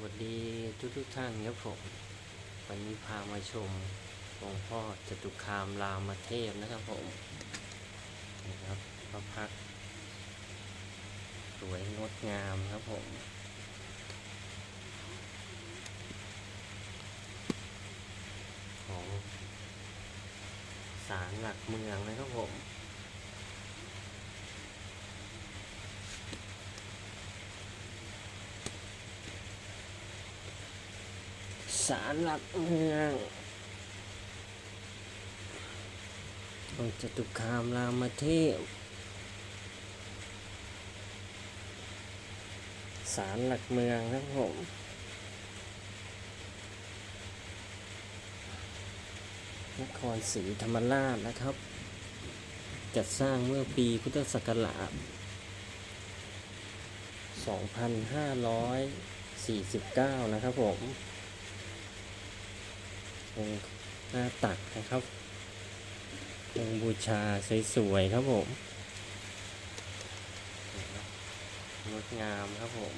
วัสดีทุกทุกท่านครับผม วันนี้พามาชมองค์พ่อจตุคามรามเทพนะครับผมนี่ครับพระพักสวยงดงามครับผม ของศาลหลักเมืองนะครับผม ศาลหลักเมืององค์จตุคามรามเทพศาลหลักเมืองครับผมนครศรีธรรมราชนะครับ จัดสร้างเมื่อปีพุทธศักราช 2549 นะครับผม องค์หน้าตักนะครับองค์บูชาสวยๆครับผมงดงามครับผม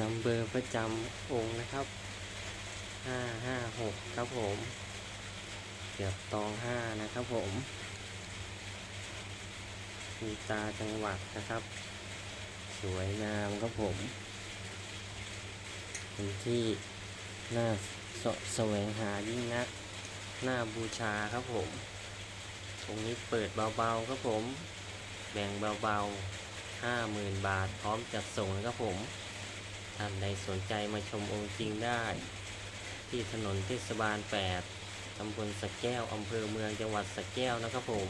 นำเบอร์ประจำองค์นะครับห้าห้าหกครับผมเกียบตองห้านะครับผม มีตาจังหวัดนะครับ สวยงามครับผมเป็นที่น่าสแสวงหายิ่งนักน่าบูชาครับผม ตรงนี้เปิดเบาๆครับผม แบ่งเบาๆห้าหมื่นบาทพร้อมจัดส่งนะครับผม ท่านใดสนใจมาชมองค์จริงได้ ที่ถนนเทศบาล 8ตำบลสะแก้วอำเภอเมืองจังหวัดสะแก้วนะครับผม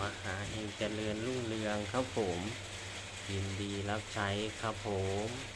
มหาเองเจริญรุ่งเรืองครับผม ยินดีรับใช้ครับผม